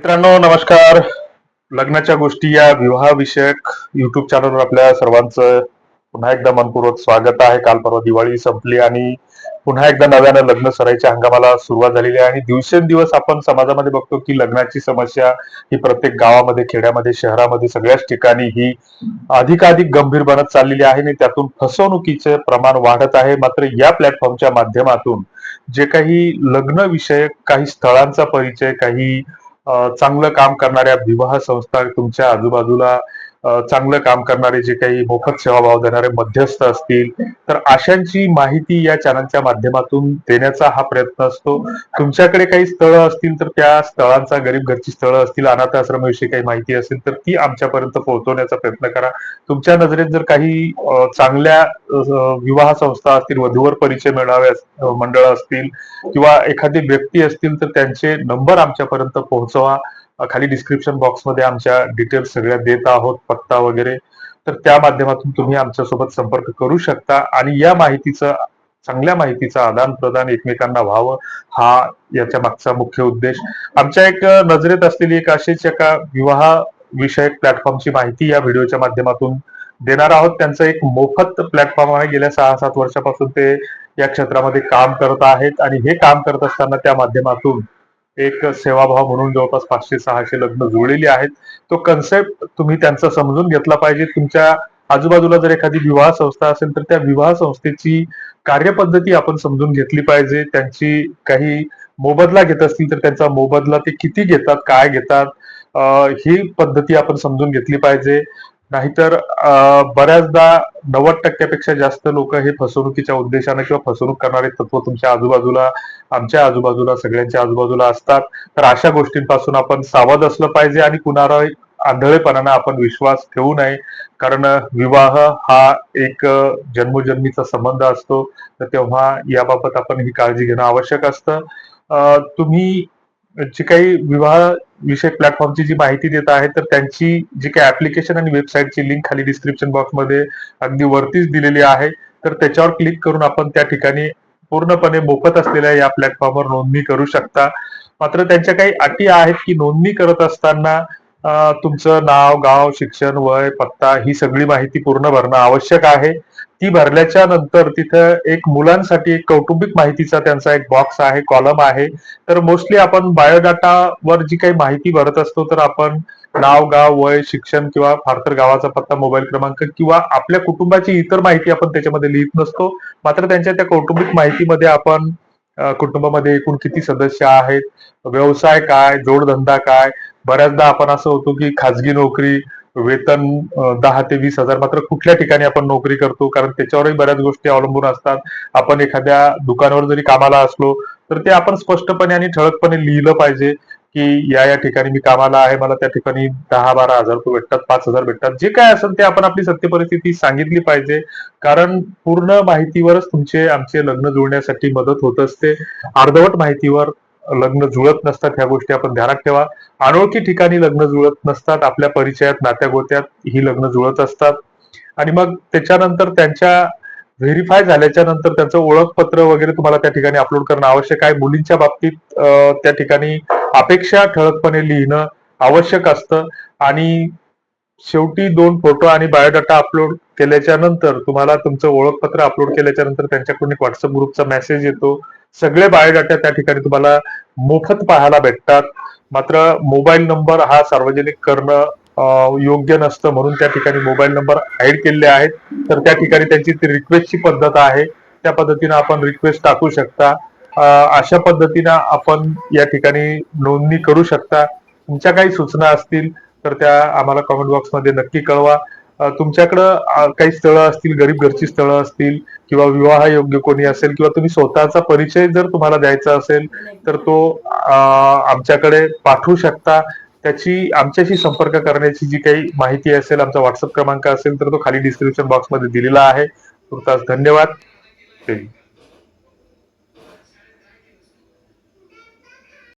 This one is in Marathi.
मित्रांनो नमस्कार. लग्नाच्या गोष्टी या विवाह विषयक युट्यूब चॅनलवर आपल्या सर्वांचं पुन्हा एकदा मनपूर्वक स्वागत आहे. काल परवा दिवाळी संपली आणि पुन्हा एकदा नव्यानं लग्न सरायच्या हंगामाला सुरुवात झालेली आहे. आणि दिवसेंदिवस आपण समाजामध्ये बघतो की लग्नाची समस्या ही प्रत्येक गावामध्ये खेड्यामध्ये शहरामध्ये सगळ्याच ठिकाणी ही अधिकाधिक गंभीर बनत चाललेली आहे आणि त्यातून फसवणुकीचे प्रमाण वाढत आहे. मात्र या प्लॅटफॉर्मच्या माध्यमातून जे काही लग्न विषयक काही स्थळांचा परिचय काही चांगलं काम करणाऱ्या विवाह संस्था तुमच्या आजूबाजूला चांगलं काम करणारे जे काही मोफत सेवाभाव देणारे मध्यस्थ असतील तर अशांची माहिती या चॅनलच्या माध्यमातून देण्याचा हा प्रयत्न असतो. तुमच्याकडे काही स्थळं असतील तर त्या स्थळांचा गरीब घरची स्थळं असतील अनाथ आश्रमाविषयी काही माहिती असेल तर ती आमच्यापर्यंत पोहोचवण्याचा प्रयत्न करा. तुमच्या नजरेत जर काही चांगल्या विवाह संस्था असतील वधूवर परिचय मिळावे मंडळ असतील किंवा एखादी व्यक्ती असतील तर त्यांचे नंबर आमच्यापर्यंत पोहोचवा. खाली डिस्क्रिप्शन बॉक्समध्ये आमच्या डिटेल्स सगळ्या देत आहोत पत्ता वगैरे. तर त्या माध्यमातून तुम्ही आमच्यासोबत संपर्क करू शकता आणि या माहितीचं चांगल्या माहितीचं आदान प्रदान एकमेकांना व्हावं हा याच्या मागचा मुख्य उद्देश. आमच्या एक नजरेत असलेली एक अशीच एका विवाह विषयक प्लॅटफॉर्मची माहिती या व्हिडिओच्या माध्यमातून देणार आहोत. त्यांचं एक मोफत प्लॅटफॉर्म आहे. गेल्या सहा सात वर्षापासून ते या क्षेत्रामध्ये काम करत आहेत आणि हे काम करत असताना त्या माध्यमातून एक सेवाभाव म्हणून जवळपास पाचशे सहाशे लग्न जुळलेली आहेत. तो कन्सेप्ट तुम्ही त्यांचा समजून घेतला पाहिजे. तुमच्या आजूबाजूला जर एखादी विवाह संस्था असेल तर त्या विवाह संस्थेची कार्यपद्धती आपण समजून घेतली पाहिजे. त्यांची काही मोबदला घेत असतील तर त्यांचा मोबदला ते किती घेतात काय घेतात ही पद्धती आपण समजून घेतली पाहिजे. नाहीतर बऱ्याचदा नव्वद टक्क्यापेक्षा जास्त लोक हे फसवणुकीच्या उद्देशाने किंवा फसवणूक करणारे तत्व तुमच्या आजूबाजूला आमच्या आजूबाजूला सगळ्यांच्या आजूबाजूला असतात. तर अशा गोष्टींपासून आपण सावध असलं पाहिजे आणि कुणाला आंधळेपणानं आपण विश्वास ठेवू नये. कारण विवाह हा एक जन्मोजन्मीचा संबंध असतो. तर तेव्हा याबाबत आपण ही काळजी घेणं आवश्यक असतं. तुम्ही जी काही विवाह विषयक प्लॅटफॉर्मची जी माहिती देत आहे तर त्यांची जी काही ऍप्लिकेशन आणि वेबसाईटची लिंक खाली डिस्क्रिप्शन बॉक्समध्ये अगदी वरतीच दिलेली आहे. तर त्याच्यावर क्लिक करून आपण त्या ठिकाणी पूर्णपणे मोफत असलेल्या या प्लॅटफॉर्मवर नोंदणी करू शकता. मात्र त्यांच्या काही अटी आहेत की नोंदणी करत असताना तुमचं नाव गाव शिक्षण वय पत्ता ही सगळी माहिती पूर्ण भरणं आवश्यक आहे. ती भरल्याच्या नंतर तिथं एक मुलांसाठी एक कौटुंबिक माहितीचा त्यांचा एक बॉक्स आहे कॉलम आहे. तर मोस्टली आपण बायोडाटावर जी काही माहिती भरत असतो तर आपण नाव गाव वय शिक्षण किंवा फार तर गावाचा पत्ता मोबाईल क्रमांक किंवा आपल्या कुटुंबाची इतर माहिती आपण त्याच्यामध्ये लिहित नसतो. मात्र त्यांच्या त्या कौटुंबिक माहितीमध्ये आपण कुटुंबामध्ये एकूण किती सदस्य आहेत? व्यवसाय काय? जोडधंदा काय? बऱ्याचदा आपण असं होतो की खाजगी नोकरी वेतन दहा ते वीस हजार मात्र कुठल्या ठिकाणी आपण नोकरी करतो? कारण त्याच्यावरही बऱ्याच गोष्टी अवलंबून असतात. आपण एखाद्या दुकानावर जरी कामाला असलो तर ते आपण स्पष्टपणे आणि ठळकपणे लिहिलं पाहिजे की या या ठिकाणी मी कामाला आहे मला त्या ठिकाणी दहा बारा हजार रुपये भेटतात पाच हजार भेटतात. जे काय असेल ते आपण आपली सत्य परिस्थिती सांगितली पाहिजे. कारण पूर्ण माहितीवरच तुमचे आमचे लग्न जुळण्यासाठी मदत होत असते. अर्धवट माहितीवर लग्न जुळत नसतात ह्या गोष्टी आपण ध्यानात ठेवा. अनोळखी ठिकाणी लग्न जुळत नसतात आपल्या परिचयात नात्या गोत्यात ही लग्न जुळत असतात. आणि मग त्याच्यानंतर त्यांच्या व्हेरीफाय झाल्याच्यानंतर त्यांचं ओळखपत्र वगैरे तुम्हाला त्या ठिकाणी अपलोड करणं आवश्यक आहे. मुलींच्या बाबतीत त्या ठिकाणी अपेक्षा ठळकपणे लिहिणं आवश्यक असतं. आणि शेवटी दोन फोटो आणि बायोडाटा अपलोड केल्याच्यानंतर तुम्हाला तुमचं ओळखपत्र अपलोड केल्याच्यानंतर त्यांच्याकडून एक व्हॉट्सअप ग्रुपचा मेसेज येतो. सगळे बायोडाटा त्या ठिकाणी तुम्हाला मोफत पाहायला भेटतात. मात्र मोबाईल नंबर हा सार्वजनिक करणं योग्य नसतं म्हणून त्या ठिकाणी मोबाईल नंबर ऍड केलेले आहेत. तर त्या ठिकाणी त्यांची ती रिक्वेस्टची पद्धत आहे. त्या पद्धतीनं आपण रिक्वेस्ट टाकू शकता. अशा पद्धतीनं आपण या ठिकाणी नोंदणी करू शकता. तुमच्या काही सूचना असतील तर त्या आम्हाला कमेंट बॉक्समध्ये नक्की कळवा. तुमच्याकडं काही स्थळं असतील गरीब घरची स्थळं असतील किंवा विवाह योग्य कोणी असेल किंवा तुम्ही स्वतःचा परिचय जर तुम्हाला द्यायचा असेल तर तो आमच्याकडे पाठवू शकता. त्याची आमच्याशी संपर्क करण्याची जी काही माहिती असेल आमचा व्हॉट्सअप क्रमांक असेल तर तो खाली डिस्क्रिप्शन बॉक्समध्ये दिलेला आहे. तुर्तास धन्यवाद. जय